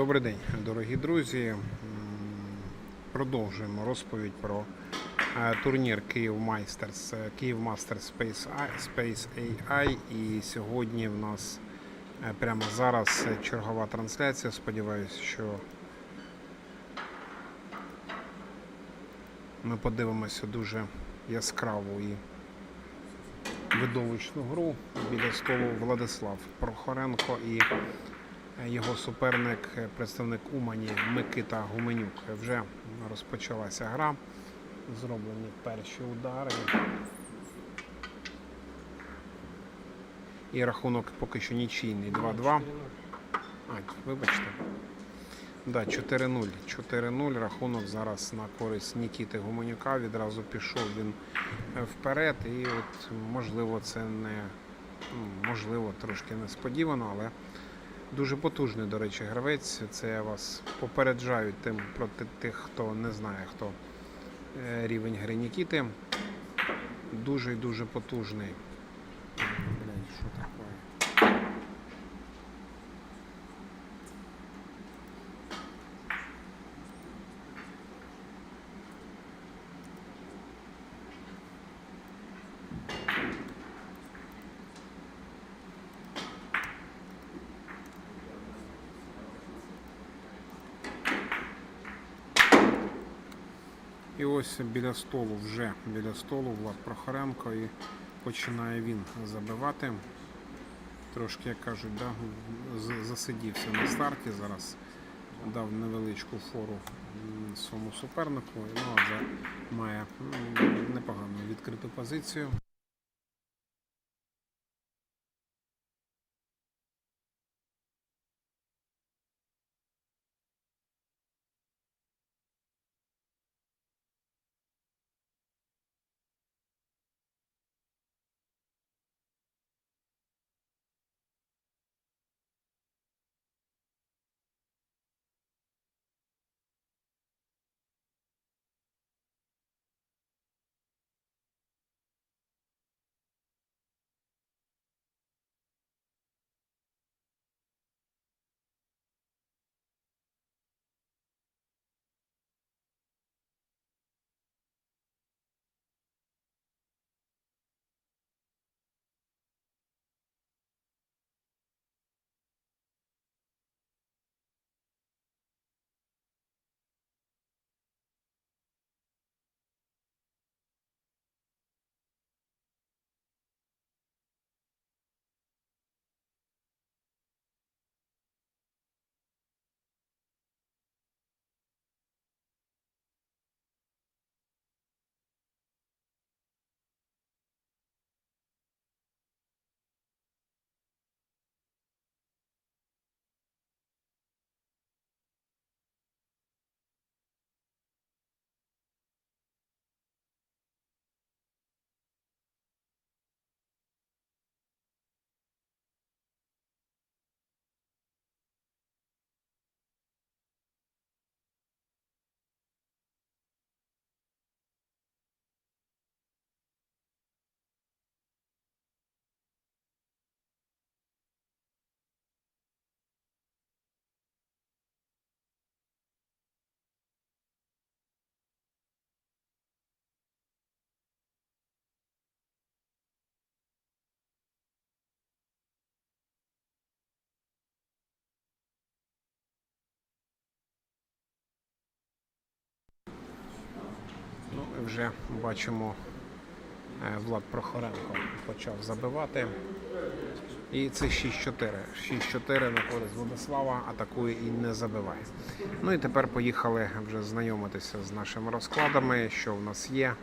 Добрий день, дорогі друзі. Продовжуємо розповідь про е, турнір Київ Майстерс, е, Київ Мастер Space AI. І сьогодні в нас е, прямо зараз чергова трансляція. Сподіваюся, що ми подивимося дуже яскраву і видовищну гру біля столу Владислав Прохоренко і його суперник, е, представник Умані Микита Гуменюк. Вже розпочалася гра. Зроблені перші удари. І рахунок поки що нічийний 2-2. А, вибачте. Да, 4-0. 4-0. Рахунок зараз на користь Нікіти Гуменюка. Відразу пішов він е, вперед. І от можливо це не можливо трошки несподівано, але Дуже потужний, до речі, гравець. Це я вас попереджаю тим проти тих, хто не знає, хто е, рівень гри Нікіти. Дуже і дуже потужний. Блядь, що таке? І ось біля столу, вже біля столу Влад Прохоренко і починає він забивати. Трошки, як кажуть, да, засидівся на старті. Зараз дав невеличку фору своєму супернику. Ну, а вже має непогану відкриту позицію. Вже бачимо, е, Влад Прохоренко почав забивати. І це 6-4. 6-4 на користь Владислава атакує і не забиває. Ну і тепер поїхали вже знайомитися з нашими розкладами, що в нас є.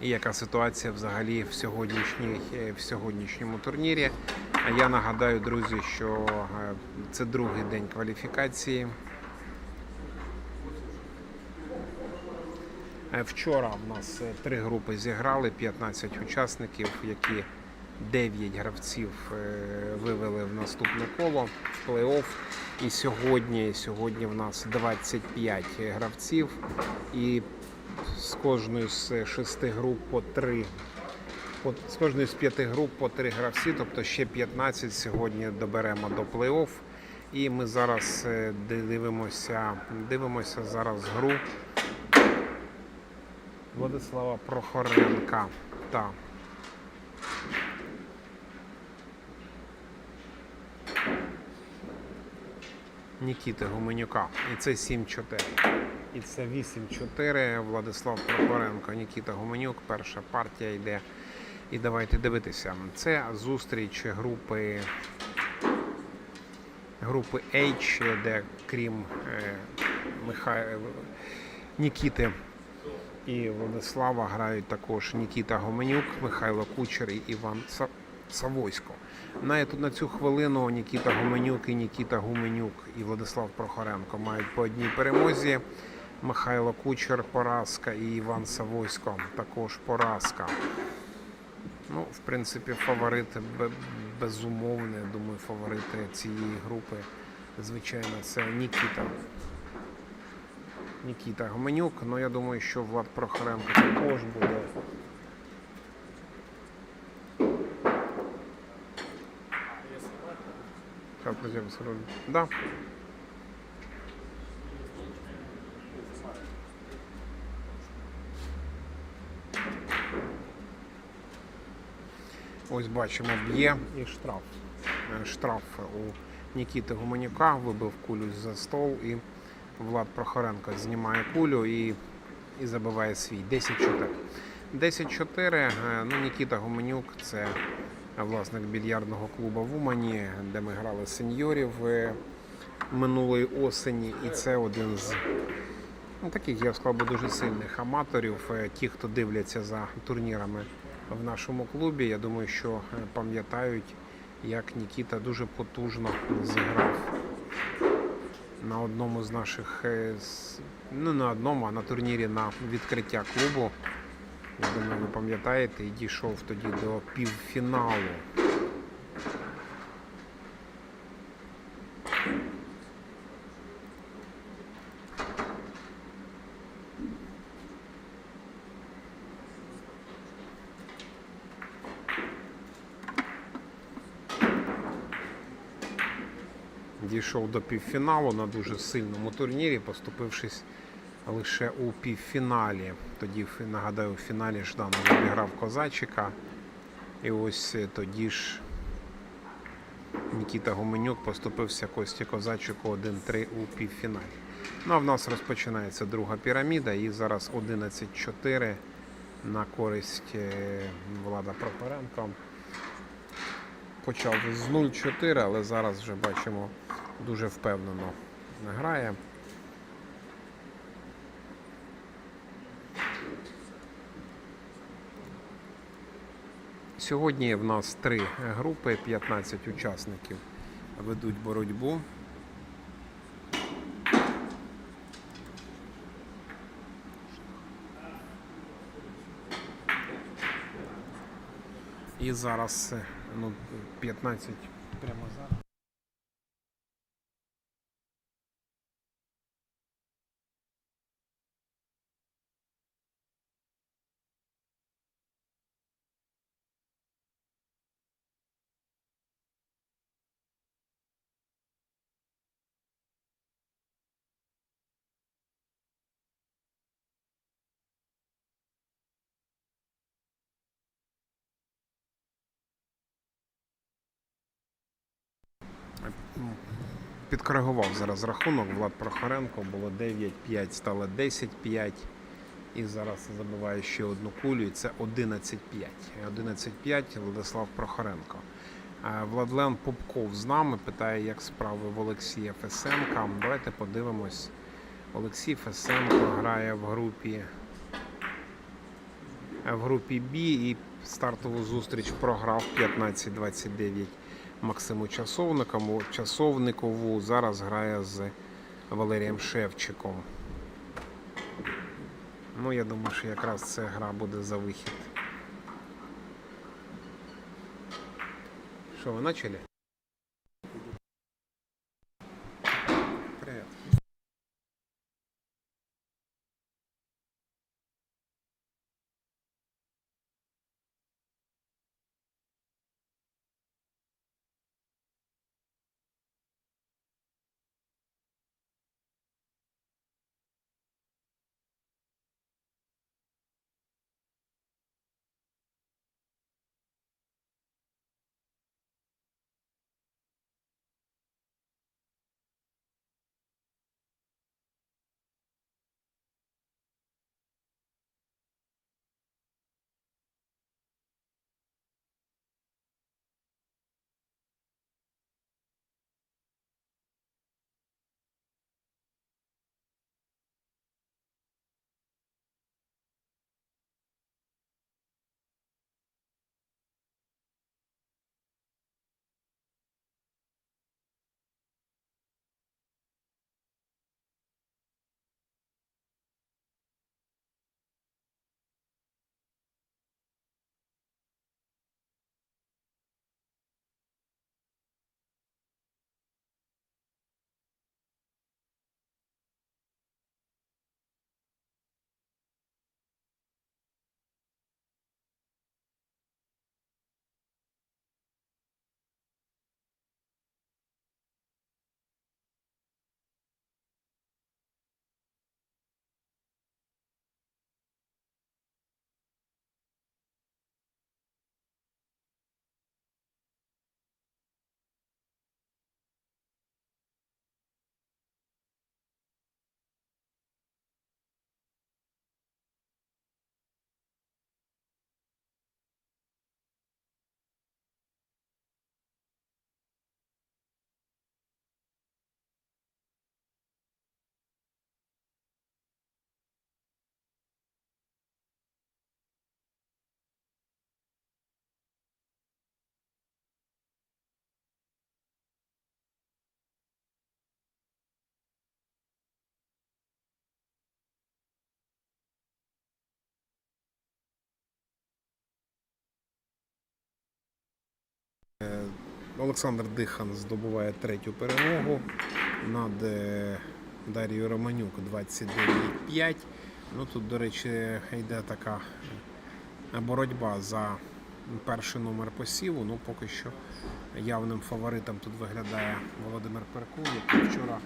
І яка ситуація взагалі в, е, в сьогоднішньому турнірі. Я нагадаю, друзі, що е, це другий день кваліфікації. Е, Вчора в нас три групи зіграли, 15 учасників, які 9 гравців вивели в наступне коло плей-офф. І сьогодні, сьогодні в нас 25 гравців, і з кожної з шести груп по три з кожної з п'яти груп по три гравці, тобто ще 15 сьогодні доберемо до плей-офф. І ми зараз е, дивимося, дивимося зараз гру Владислава Прохоренка. Так. Нікіти Гуменюка. І це 7-4. І це 8-4. Владислав Прохоренко, Нікіта Гуменюк. Перша партія йде. І давайте дивитися. Це зустріч групи групи H, де крім е, Миха... Нікіти і Владислава грають також Нікіта Гоменюк, Михайло Кучер і Іван Савойсько. На, на цю хвилину Нікіта Гуменюк і Нікіта Гуменюк і Владислав Прохоренко мають по одній перемозі. Михайло Кучер поразка і Іван Савойсько також поразка. Ну, в принципі, фаворит бе- Думаю, фаворити цієї групи, звичайно, це Нікіта. Нікіта Гоменюк. Ну, я думаю, що Влад Прохоренко також буде. Как друзья, Да. Ось бачимо, б'є і штраф. Е, Штраф у Нікіти Гуменюка вибив кулю за стол і Влад Прохоренко знімає кулю і, і забиває свій 10-4. 10-4. е, Ну, Нікіта Гуменюк це власник більярдного клубу в Умані, де ми грали сеньорів е, минулої осені. І це один з ну, таких, я б сказав, дуже сильних аматорів. Е, Ті, хто дивляться за турнірами в нашому клубі, я думаю, що е, пам'ятають, як Нікіта дуже потужно зіграв на одному з наших, ну на одному, а на турнірі на відкриття клубу. Я думаю, ви пам'ятаєте, і дійшов тоді до півфіналу. Дійшов до півфіналу на дуже сильному турнірі, поступившись лише у півфіналі. Тоді, нагадаю, в фіналі Жданов обіграв Козачика. І ось е, тоді ж Нікіта Гуменюк поступився Кості Козачику 1-3 у півфіналі. Ну а в нас розпочинається друга піраміда, і зараз 11-4 на користь е, Влада Прохоренко. Почав з 0-4, але зараз вже бачимо дуже впевнено грає. Сьогодні в нас три групи, 15 учасників ведуть боротьбу. І зараз е, ну, 15 прямо зараз. Підкоригував зараз рахунок. Влад Прохоренко було 9-5, стало 10-5. І зараз забиває ще одну кулю, і це 11-5. 11-5 Владислав Прохоренко. Владлен Попков з нами питає, як справи в Олексія Фесенка. Давайте подивимось. Олексій Фесенко грає в групі в групі Б і стартову зустріч програв 15-29 Максиму Часовникову. Часовникову зараз грає з Валерієм Шевчиком. Ну, я думаю, що якраз ця гра буде за вихід. Що, ви почали? Олександр Дихан здобуває третю перемогу над е, Дарією Романюк 29-5. Ну тут, до речі, йде така е, боротьба за перший номер посіву. Ну поки що явним фаворитом тут виглядає Володимир Перкун, який вчора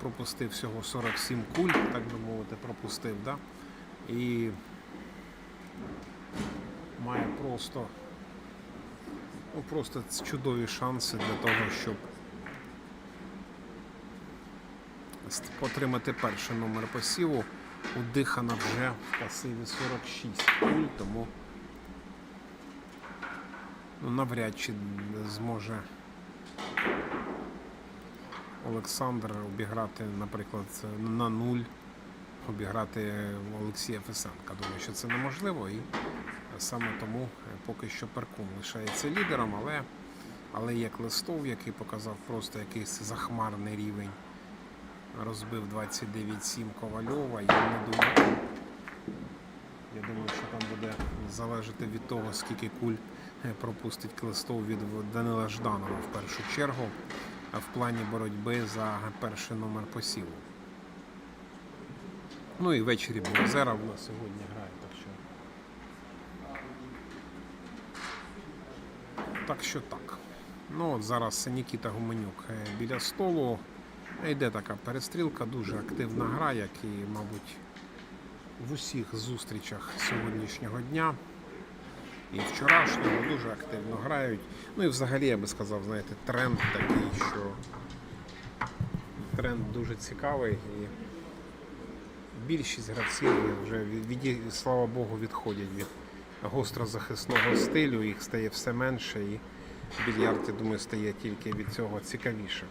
пропустив всього 47 куль, так би мовити, пропустив. Да? І має просто Ну, просто чудові шанси для того, щоб отримати перший номер посіву. У Дихана вже в пасиві 46 куль, тому ну, навряд чи зможе Олександр обіграти, наприклад, на нуль, обіграти Олексія Фесенка. Думаю, що це неможливо. І Саме тому е, поки що Перкун лишається лідером, але, але є Клестов, який показав просто якийсь захмарний рівень. Розбив 29-7 Ковальова. Я не думаю. Я думаю, що там буде залежати від того, скільки куль е, пропустить Клестов від Данила Жданова в першу чергу в плані боротьби за перший номер посіву. Ну і ввечері Бозера в нас сьогодні грає, так що. Так що так. Ну от зараз Нікіта Гуменюк е, біля столу. Йде така перестрілка, дуже активна гра, як і, мабуть, в усіх зустрічах сьогоднішнього дня. І вчорашнього дуже активно грають. Ну і взагалі я би сказав, знаєте, тренд такий, що тренд дуже цікавий. І більшість гравців вже від, слава Богу, відходять від гострозахисного стилю, їх стає все менше, і більярд, я думаю, стає тільки від цього цікавіше.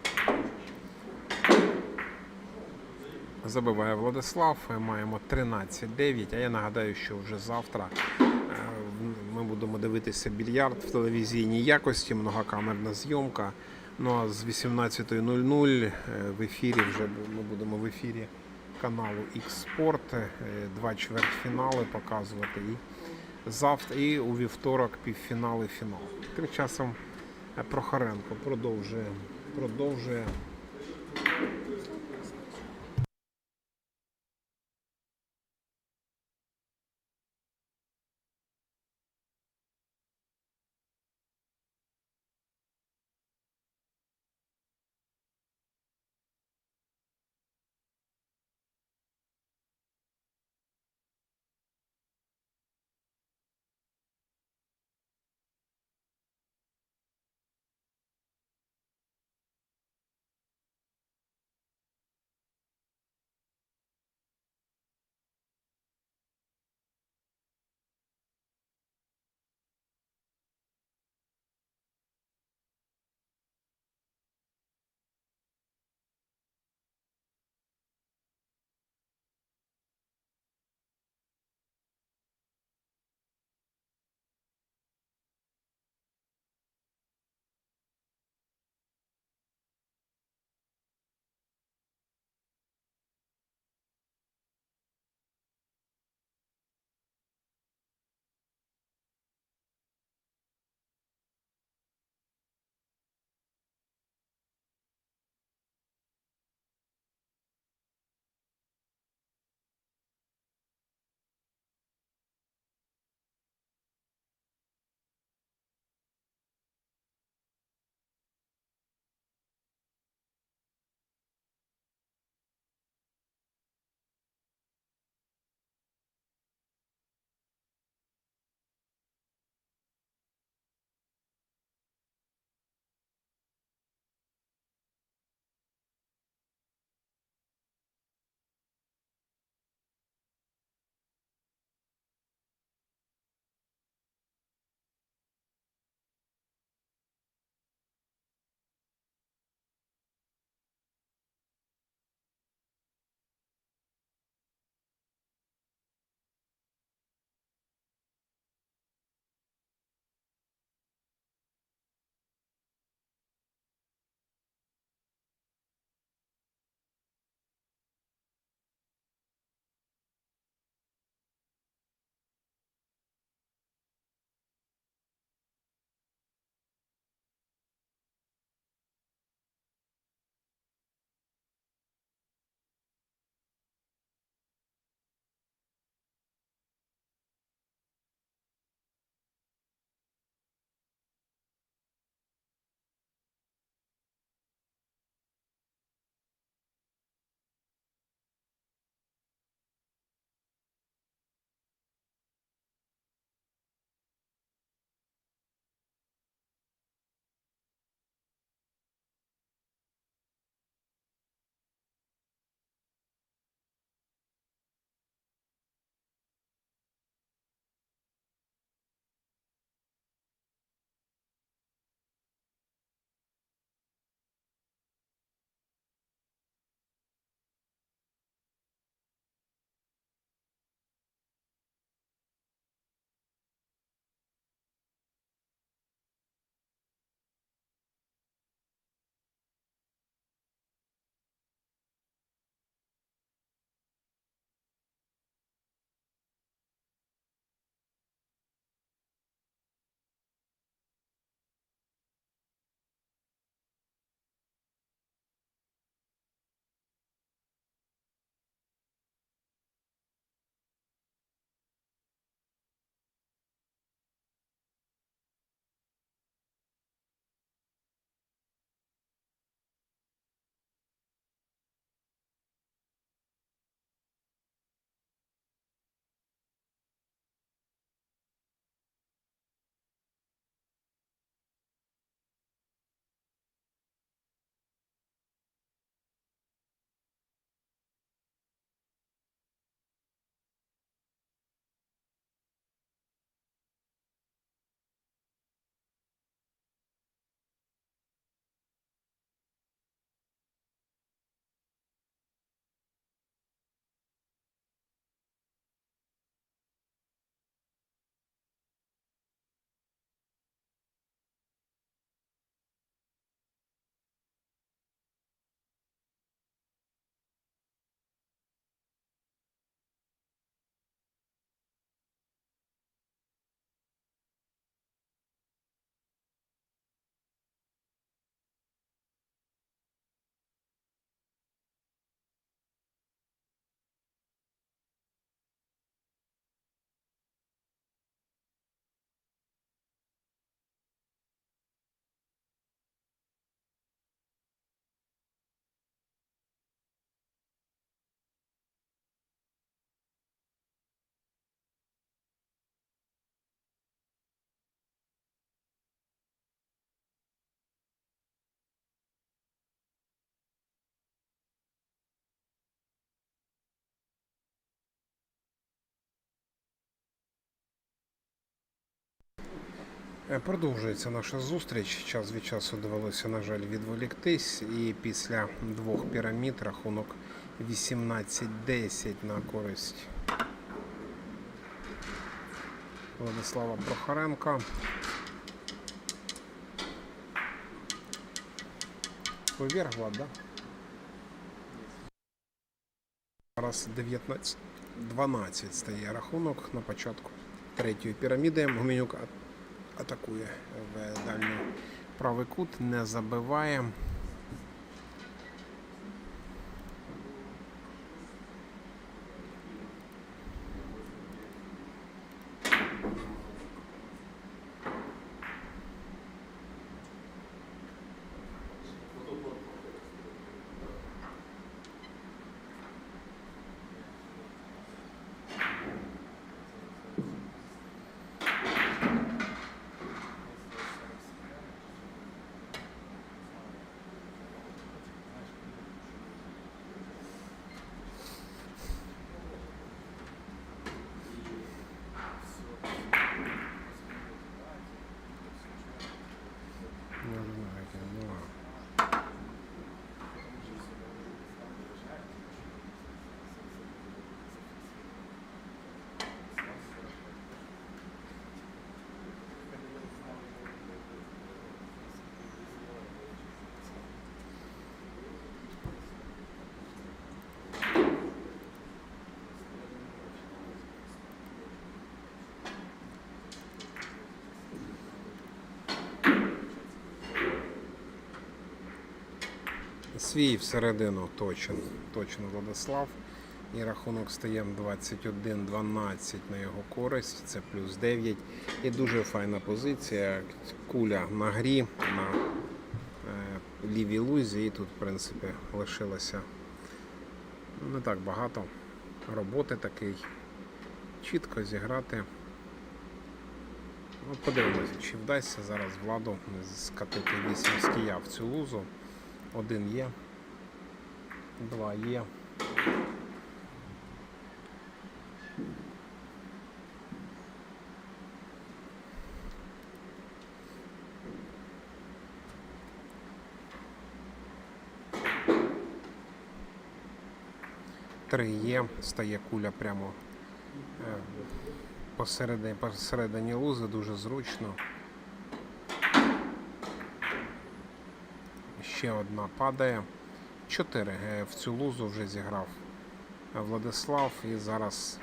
Забиває Владислав, маємо 13-9, а я нагадаю, що вже завтра е, ми будемо дивитися більярд в телевізійній якості, многокамерна зйомка. Ну а з 18.00 е, в ефірі вже ми будемо в ефірі каналу X-Sport е, два чвертьфінали показувати. Завтра і у вівторок півфінал і фінал. Тим часом е, Прохоренко продовжує, продовжує Продовжується наша зустріч. Час від часу довелося, на жаль, відволіктись. І після двох пірамід рахунок 18-10 на користь Владислава Прохоренка. Поверх, Влад, да? Зараз 19 12 стає рахунок на початку третьої піраміди. Гуменюк атакує в дальній правий кут, не забиває. Не знаю, як я була. Свій всередину точно, точно Владислав. І рахунок стає 21-12 на його користь. Це плюс 9. І дуже файна позиція. Куля на грі на е, лівій лузі. І тут, в принципі, лишилося не так багато роботи такий. Чітко зіграти. Ну, подивимося, чи вдасться зараз владу скатити 8 з кия в цю лузу. Один є, два є. Три є, стає куля прямо е, посередині, посередині лузи, дуже зручно. Ще одна падає. Чотири Е, в цю лузу вже зіграв Владислав і зараз.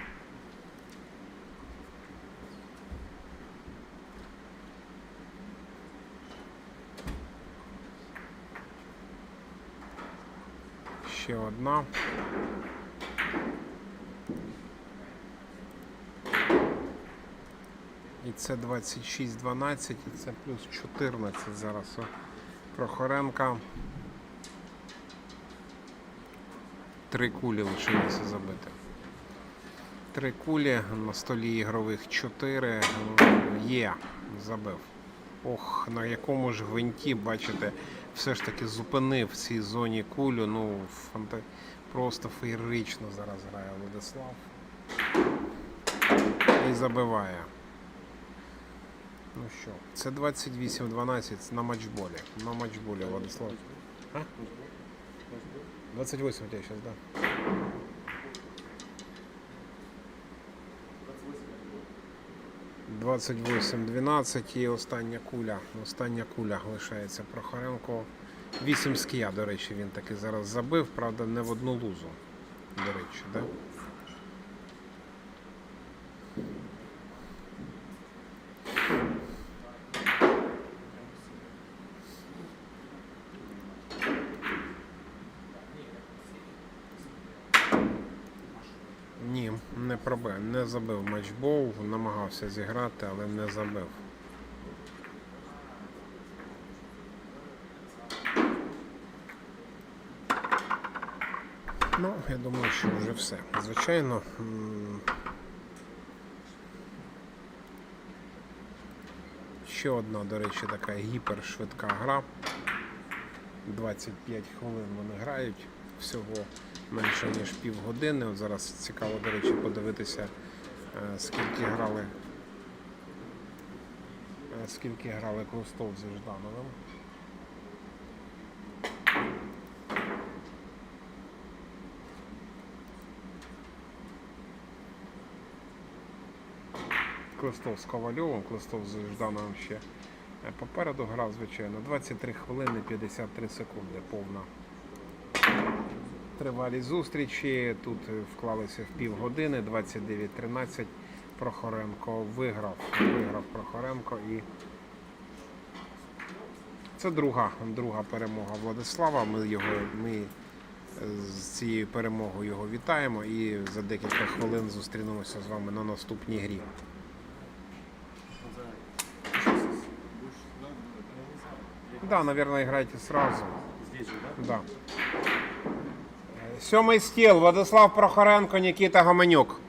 Ще одна. І це 26-12, і це плюс 14 зараз. Прохоренка. Три кулі лишилося забити. Три кулі на столі ігрових 4 є. Забив. Ох, на якому ж гвинті, бачите, все ж таки зупинив в цій зоні кулю. Ну, фанта... просто феєрично зараз грає Владислав. І забиває. Ну що, це 28-12 на матчболі. На матчболі, Владислав. А? 28 у тебя сейчас, да? Двадцять восемь, 12 і остання куля. Остання куля лишається Прохоренко. Вісім з кия, до речі, він таки зараз забив, правда, не в одну лузу. До речі, да? Не пробив, не забив матчбол, намагався зіграти, але не забив. Ну, я думаю, що вже все. Звичайно. Ще одна, до речі, така гіпершвидка гра. 25 хвилин вони грають всього менше ніж півгодини. От зараз цікаво, до речі, подивитися, е, скільки грали Е, Скільки грали Клустов зі Ждановим? Клистов з Ковальовим, Клистов з Ждановим ще е, попереду грав, звичайно. 23 хвилини 53 секунди повна. Тривалість зустрічі. Тут е, вклалися в півгодини, 29-13. Прохоренко виграв. Виграв Прохоренко і це друга, друга перемога Владислава. Ми його ми е, з цією перемогою його вітаємо і за декілька хвилин зустрінемося з вами на наступній грі. Да, наверное, играйте сразу. Здесь же, да? Да. Сьомий стіл Владислав Прохоренко, Нікіта Гоманюк.